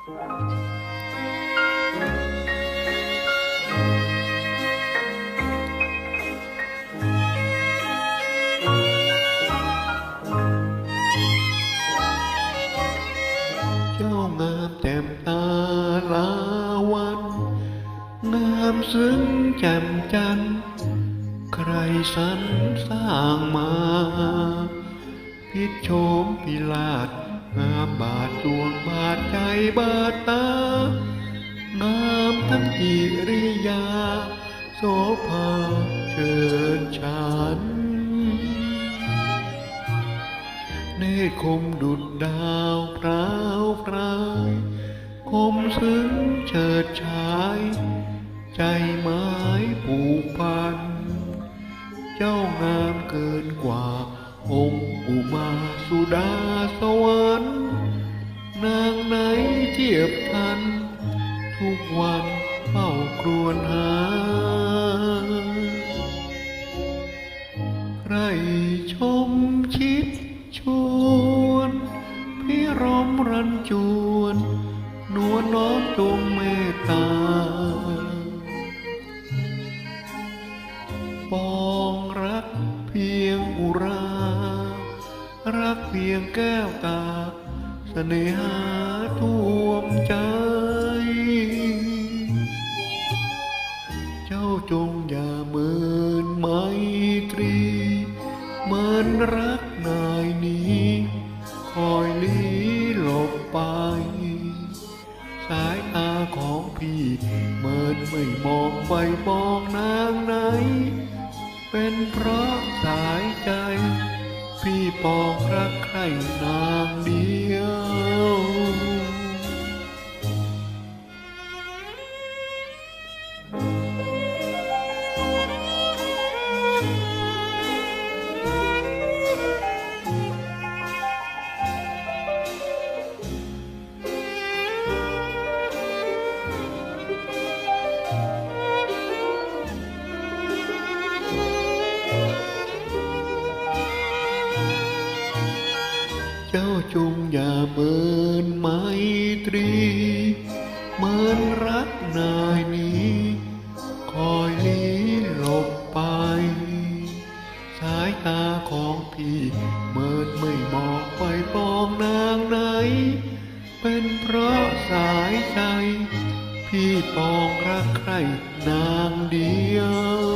เจ้างามแจ่มตาลาวัน งามซึ้งแจ่มจันทร์ใครสรรสร้างมา พิชโฉมพิลาด งามบาดดวงบาดใจบาดตา งามทั้งกิริยา โสภาเชิญฉัน เนตรคมดุดดาวพราวพรายคมซึ้งเฉิดฉาย ใจไม้ผูกพัน เจ้างามเกินกว่า อุมาสุดาสวรรค์นางไหนเทียบทัน ทุกวันเฝ้าครวญหา ใครชมชิดชวนพิรมรันจวนนวลน้อมจงเมตตาปองรักเพียงอุรา รักเพียงแก้วตาเสน่หาท่วมใจ เจ้าจงอย่าเมินไมตรีเมือนรักนายนี้ คอยลี้หลบไป สายตาของพี่เมินไม่มองไปมองนางไหน เป็นเพราะสายใจ ปองรักใครนางเดียว จ้าจงอย่าเมินไมตรีเหมือนรักนายนี้ คอยลี้หลบไป สายตาของพี่เมินไม่มองไปปองนางไหน เป็นเพราะสายใจ พี่ปองรักใครนางเดียว